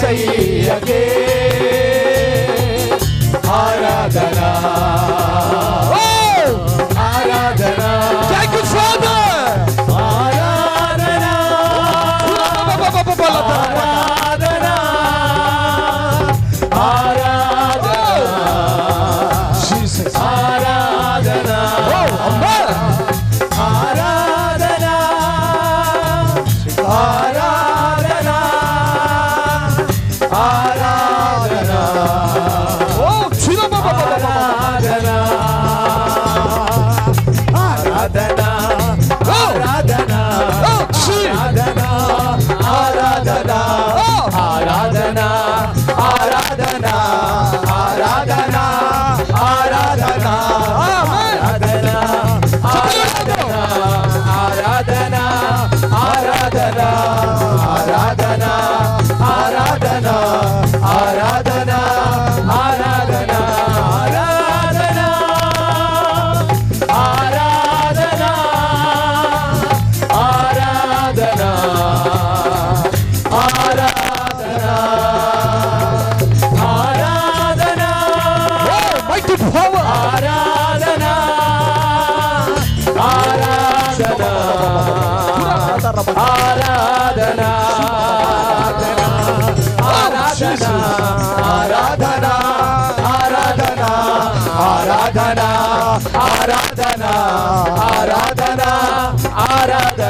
செய்யகே Aradhana. Radha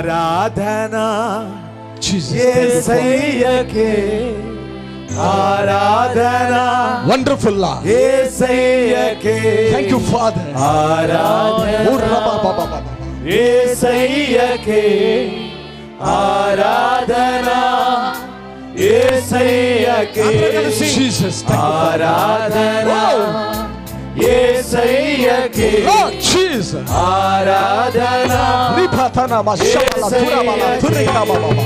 ఆరాధన. Jesus యేసయ్యకే ఆరాధన. వండర్ఫుల్ లార్డ్ యేసయ్యకే థ్యాంక్ యూ ఫాదర్ ఆరాధన. ఓ రబా బాబా బాబా యేసయ్యకే ఆరాధన. యేసయ్యకే జీసస్ ఆరాధన. Lord Jesus. ఆరాధనా నిపతన మశబల తురబల తురికబబబ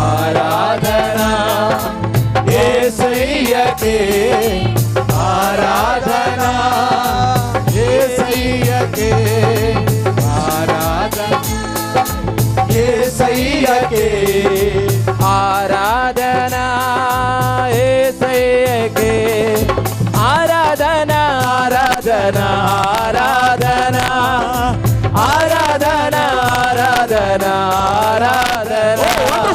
ఆరాధనా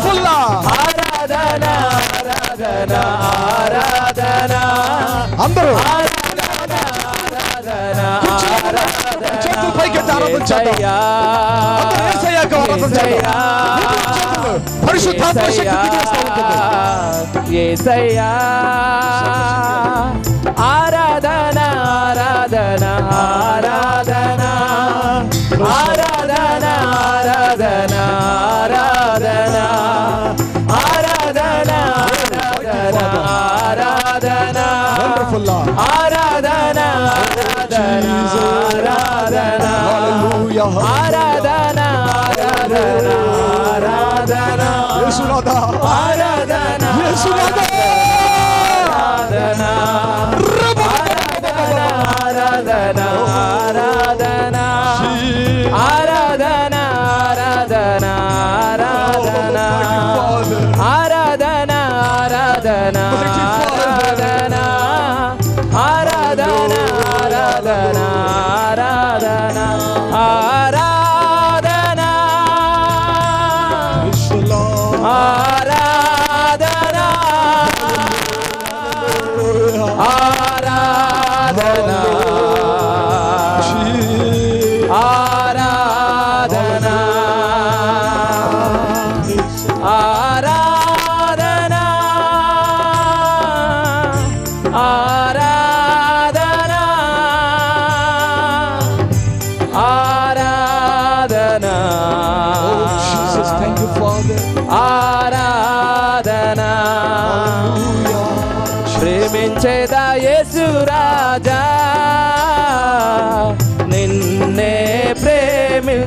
ఫుల్లా ఆరాధన ఆరాధన ఆరాధన. అందరూ. చేతులు పైకెత్తి ఆరాధించండి ఏసయ్యాక ఆరాధించండి పరిశుద్ధాత్మ శక్తి ఆరాధన ఆరాధన ఆరాధన. ఆరాధన ఆరాధనా.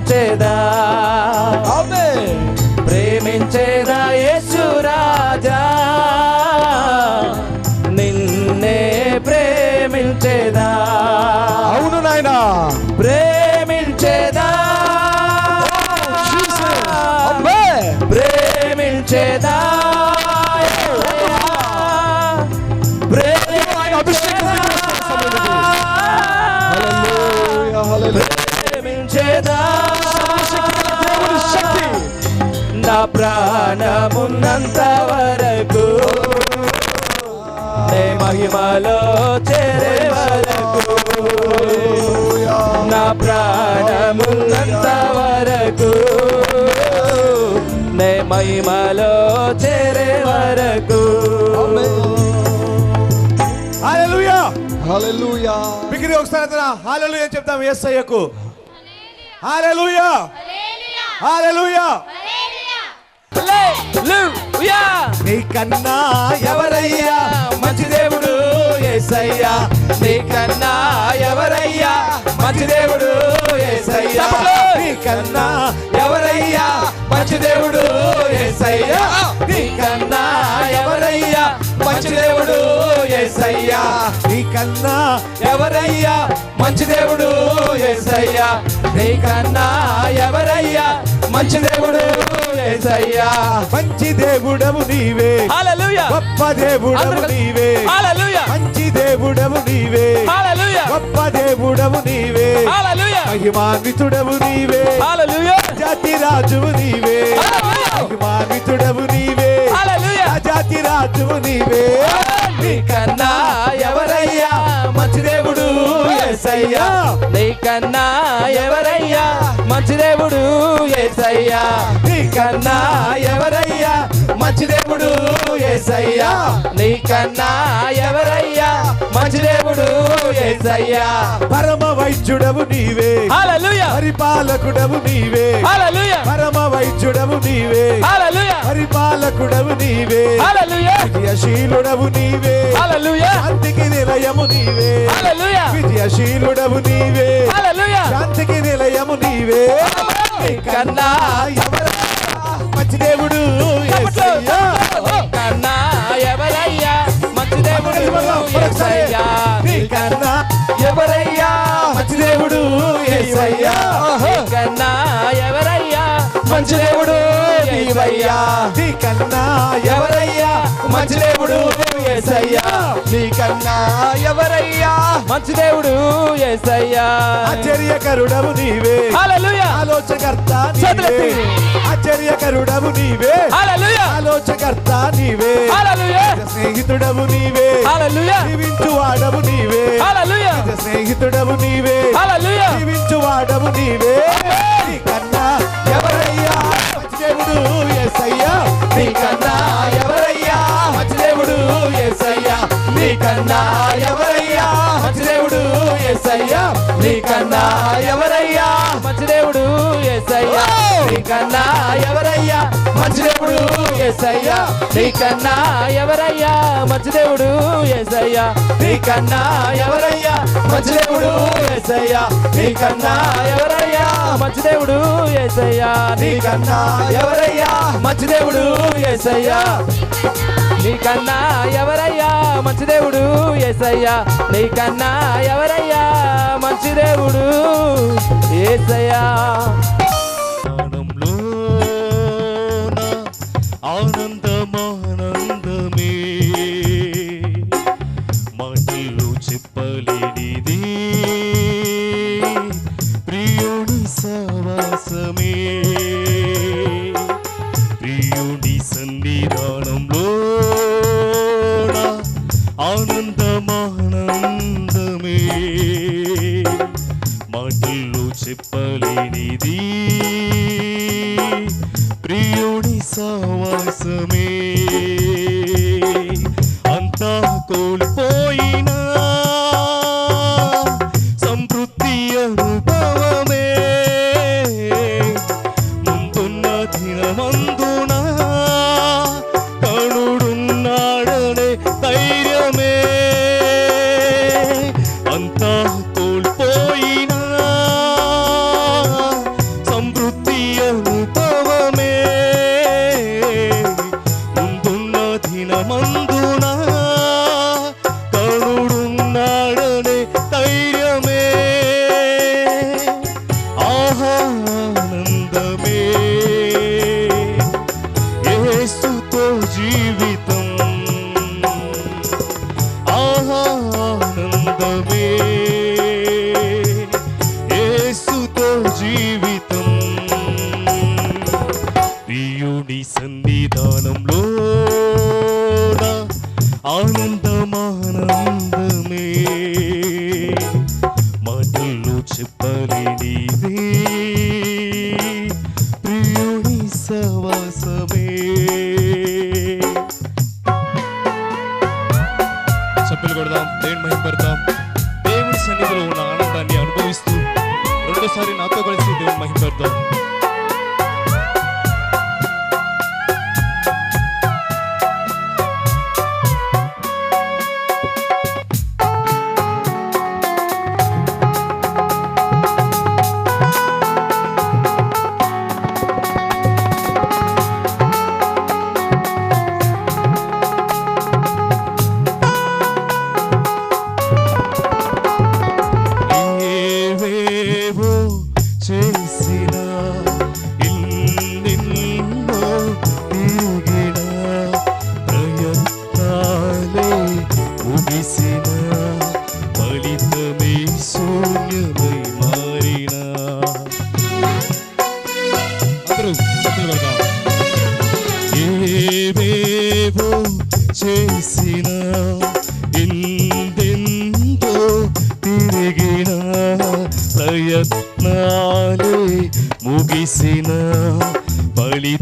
করতে দেয় ప్రాణమున్నంత వరకు నే మహిమలో చేరే వరకు నా ప్రాణమున్నంత వరకు నే మహిమలో చేరే వరకు హల్లెలూయా హల్లెలూయా బిగిరి ఒకసారి అతను హల్లెలూయా చెప్తాం యేసయ్యకు హల్లెలూయా హల్లెలూయా నీకన్నా ఎవరయ్యా? మంచి దేవుడు యేసయ్యా నీకన్నా ఎవరయ్యా? మంచి దేవుడు యేసయ్యా నీకన్నా ఎవరయ్యా? మంచి దేవుడు యేసయ్యా నీకన్నా ఎవరయ్యా? మంచి దేవుడు యేసయ్యా నీకన్నా ఎవరయ్యా? మంచి దేవుడు యేసయ్యా నీకన్నా ఎవరయ్యా? మంచి దేవుడు యేసయ్యా మంచి దేవుడవు నీవే. హల్లెలూయా. గొప్ప దేవుడవు నీవే. హల్లెలూయా. మంచి దేవుడవు నీవే. హల్లెలూయా. గొప్ప దేవుడవు నీవే. హల్లెలూయా. మహిమాన్వితుడవు నీవే. హల్లెలూయా. జాతి రాజువు నీవే మహిమాన్వితుడవు నీవే. హల్లెలూయా. జాతి రాజువు నీవే నీకన్నా ఎవరయ్యా? మంచి దేవుడు యేసయ్యా నీకన్నా ఎవరయ్యా? మంచి దేవుడు యేసయ్యా నీకన్నా ఎవరయ్యా? మంచి దేవుడు యేసయ్యా నీకన్నా ఎవరయ్యా? మంచి దేవుడు యేసయ్యా పరమ వైద్యుడవు నీవే. హల్లెలూయా. పరిపాలకుడవు నీవే. హల్లెలూయా. పరమ వైద్యుడవు నీవే. హల్లెలూయా. పరిపాలకుడవు నీవే. విజయశీలుడవు నీవే. శాంతికి నిలయము నీవే. విజయశీలుడవు నీవే. శాంతికి నిలయము నీవే. కన్నా మంచి దేవుడు. కన్నా ఎవరయ్యా? మంచి దేవుడు యేసయ్యా నీకన్నా ఎవరయ్యా? మంచి దేవుడు యేసయ్యా కన్నా ఎవరయ్యా? మంచి దేవుడు నీవయ్యా నీకన్నా ఎవరయ్యా? మంచి దేవుడు యేసయ్యా నీకన్నా ఎవరయ్యా? మంచి దేవుడు యేసయ్యా ఆశ్చర్యకరుడవు నీవే. హల్లెలూయా. ఆలోచకర్త నీవే. ఆశ్చర్యకరుడవు నీవే. హల్లెలూయా. ఆలోచకర్త నీవే. హల్లెలూయా. స్నేహితుడవు నీవే. హల్లెలూయా. జీవించువాడవు నీవే. హల్లెలూయా. స్నేహితుడవు నీవే. హల్లెలూయా. జీవించువాడవు నీవే. నీకన్నా ఎవరయ్యా? మంచిదేవుడు ఎసయ్యా నీకన్నా ఎవరయ్యా? మంచిదేవుడు ఎసయ్యా నీకన్నా ఎవరయ్యా? మంచిదేవుడు ఎసయ్యా నీకన్నా ఎవరయ్యా? మంచిదేవుడు ఎసయ్యా నీకన్నా ఎవరయ్యా? మంచిదేవుడు ఎసయ్యా నీకన్నా ఎవరయ్యా? మంచిదేవుడు ఎసయ్యా నీకన్నా ఎవరయ్యా మంచి దేవుడు? ఏసయ్యా నీకన్నా ఎవరయ్యా మంచి దేవుడు? ఏసయ్యా. అవును ஆனந்தமானந்த mm -hmm.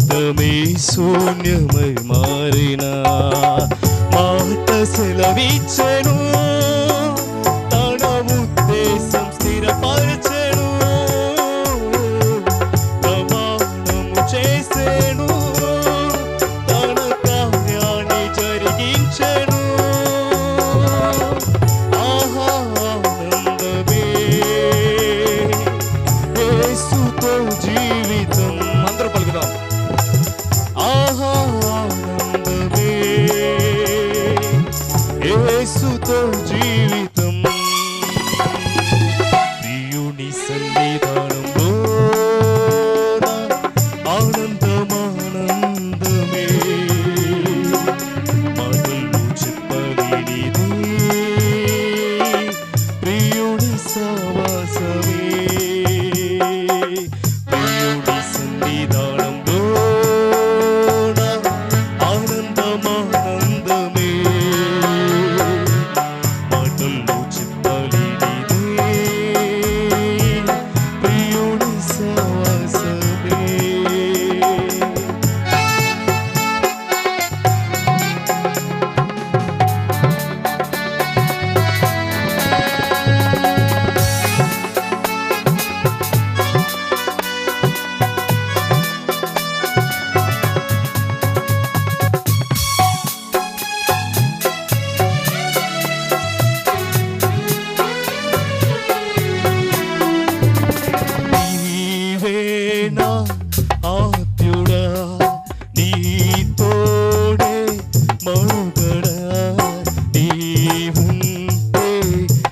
मे शून्यमय मारिना।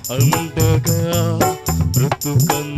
అండగా బ్రతుకం